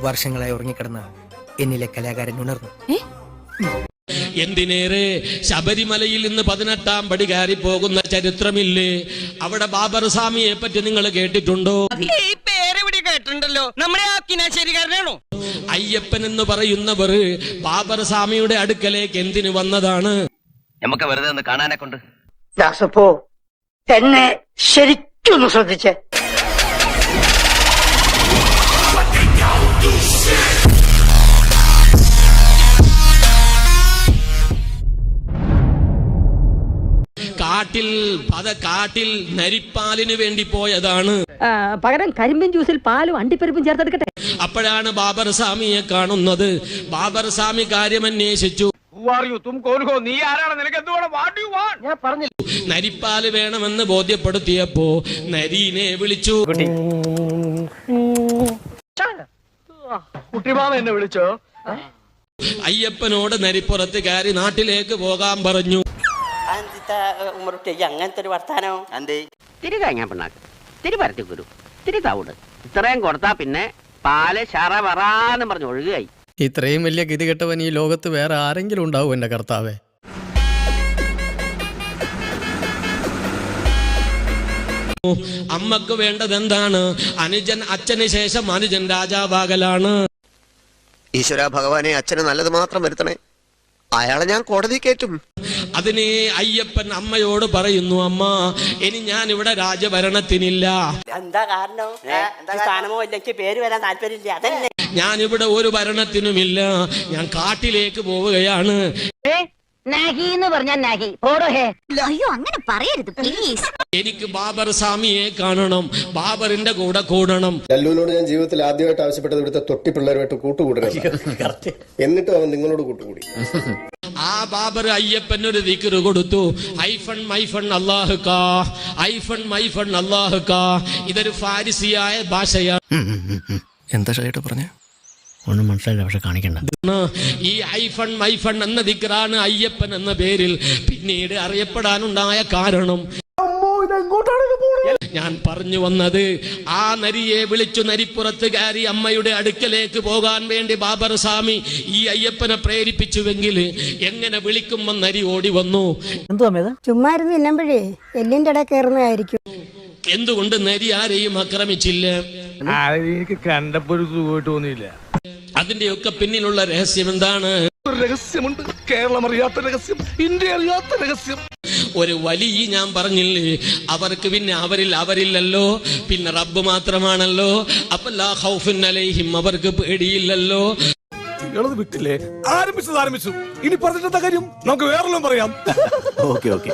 വർഷങ്ങളായി ഉറങ്ങിക്കിടന്ന എന്നിലെ കലാകാരൻ ഉണർന്നു. എന്തിനേറെ ശബരിമലയിൽ നിന്ന് പതിനെട്ടാം പടി കയറി പോകുന്ന ചരിത്രമില്ലേ? അവിടെ ബാബർ സ്വാമിയെ പറ്റി നിങ്ങൾ കേട്ടിട്ടുണ്ടോ? കേട്ടിട്ടുണ്ടല്ലോ. നമ്മുടെ ആ കിനാശേരിക്കാരനാണോ? അയ്യപ്പൻ എന്ന് പറയുന്നവർ ബാബർ സ്വാമിയുടെ അടുക്കലേക്ക് എന്തിനു വന്നതാണ്? നമുക്ക് വെറുതെ ഒന്ന് കാണാനെ കൊണ്ട്. ദാസപ്പോ എന്നെ ശരിക്കും ശ്രദ്ധിച്ചേ. കാട്ടിൽ പത കാട്ടിൽ നരിപ്പാലിന് വേണ്ടി പോയതാണ്. പകരം കരിമ്പിൻ ജ്യൂസിൽ പാലും അണ്ടിപ്പരിപ്പും ചേർത്തെടുക്കട്ടെ. അപ്പോഴാണ് ബാബർ സ്വാമിയെ കാണുന്നത്. ബാബർ സ്വാമി കാര്യം അന്വേഷിച്ചു. ഞാൻ പറഞ്ഞില്ല. നരിപ്പാൽ വേണമെന്ന് ബോധ്യപ്പെടുത്തിയപ്പോ നരീനെ വിളിച്ചു. കുട്ടിമാമ എന്നെ വിളിച്ചോ? അയ്യപ്പനോട് നരിപ്പുറത്ത് കയറി നാട്ടിലേക്ക് പോകാൻ പറഞ്ഞു. ഉമ്മറുട്ടി അങ്ങനത്തെ ഒരു വർത്താനോ? എന്തേ? തിരി കഴിഞ്ഞാ പിണ്ണാക്ക്. തിരി പരത്തി കുരു. തിരി തവിട്. ഇത്രയും കൊടുത്താ പിന്നെ പാൽ ശറ വറാന്ന് പറഞ്ഞ് ഒഴുകുകയായി. ഇത്രയും വലിയ ഗതികെട്ടവൻ ഈ ലോകത്ത് വേറെ ആരെങ്കിലും ഉണ്ടാവും എന്റെ കർത്താവേ. അമ്മയ്ക്ക് വേണ്ടത് എന്താണ്? അനുജൻ അച്ഛന് ശേഷം അനുജൻ രാജാവാകലാണ്. ഈശ്വര ഭഗവാനെ അച്ഛന് നല്ലത് മാത്രം വരുത്തണേ. അയാളെ ഞാൻ കോടതി കയറ്റും. അതിനെ അയ്യപ്പൻ അമ്മയോട് പറയുന്നു അമ്മ ഇനി ഞാൻ ഇവിടെ രാജഭരണത്തിനില്ല. എന്താ കാരണം? സ്ഥാനമോ ഇല്ലെങ്കിൽ പേര് വരാൻ താല്പര്യമില്ല. അതന്നെ ഞാൻ ഇവിടെ ഒരു ഭരണത്തിനുമില്ല. ഞാൻ കാട്ടിലേക്ക് പോവുകയാണ്. നാഹി എന്ന് പറഞ്ഞാൽ നാഹി. പോടോ ഹേ. അയ്യോ അങ്ങനെ പറയരുത് പ്ലീസ് എനിക്ക് ബാബർ സ്വാമിയെ കാണണം ബാബറിന്റെ കൂടെ കൂടണം. ലല്ലുവിനോട് ഞാൻ ജീവിതത്തിൽ ആദ്യമായിട്ട് ആവശ്യപ്പെട്ടത് ഇവിടുത്തെ തൊട്ടി പിള്ളേരുമായിട്ട് കൂട്ടുകൂടണം എന്നിട്ട് അവൻ നിങ്ങളോട് കൂട്ടുകൂടി. ആ ബാബർ അയ്യപ്പൻ ഒരു ദിക്കറ് കൊടുത്തു. ഐഫൺ മൈഫൺ അള്ളാഹു കാ ഐഫൺ മൈഫൺ അള്ളാഹു കാ. ഇതൊരു ഫാരിസിയായ ഭാഷയാണ്. എന്താ ചേട്ടാ പറഞ്ഞേ? ഒന്നും മനസ്സിലായില്ല പക്ഷെ കാണിക്കണ്ട. ഈ ഐഫൺ മൈഫൺ എന്ന ദിക്കറാണ് അയ്യപ്പൻ എന്ന പേരിൽ പിന്നീട് അറിയപ്പെടാനുണ്ടായ കാരണം. ഞാൻ പറഞ്ഞു വന്നത് ആ നരിയെ വിളിച്ചു നരിപ്പുറത്ത് കയറി അമ്മയുടെ അടുക്കലേക്ക് പോകാൻ വേണ്ടി ബാബർ സ്വാമി ഈ അയ്യപ്പനെ പ്രേരിപ്പിച്ചുവെങ്കിൽ എങ്ങനെ വിളിക്കുമ്പോൾ നരി ഓടി വന്നു? ചുമ്മാ ഇരുന്ന് തിന്നുമ്പോഴേ എല്ലിന്റെ ഇടയിൽ കയറുന്നതായിരിക്കും. എന്തുകൊണ്ട് നരി ആരെയും ആക്രമിച്ചില്ല? എനിക്ക് കണ്ടപ്പോ ഒരു സുഖമായിട്ട് തോന്നിയില്ല. അതിന്റെയൊക്കെ പിന്നിലുള്ള രഹസ്യം എന്താണ്? രഹസ്യമുണ്ട്. കേരളം അറിയാത്ത രഹസ്യം ഇന്ത്യ അറിയാത്ത രഹസ്യം. ഒരു വലിയ ഞാൻ പറഞ്ഞില്ലേ അവർക്ക് പിന്നെ അവരിൽ അവരില്ലല്ലോ പിന്നെ റബ്ബ് മാത്രമാണല്ലോ അപ്പൊ ലാ അലൈഹിം അവർക്ക് പേടിയില്ലല്ലോ. വിട്ടില്ലേ? ആരംഭിച്ചത് ആരംഭിച്ചു. ഇനി പറഞ്ഞിട്ടെന്താ കാര്യം? നമുക്ക് വേറെല്ലാം പറയാം. Okay okay.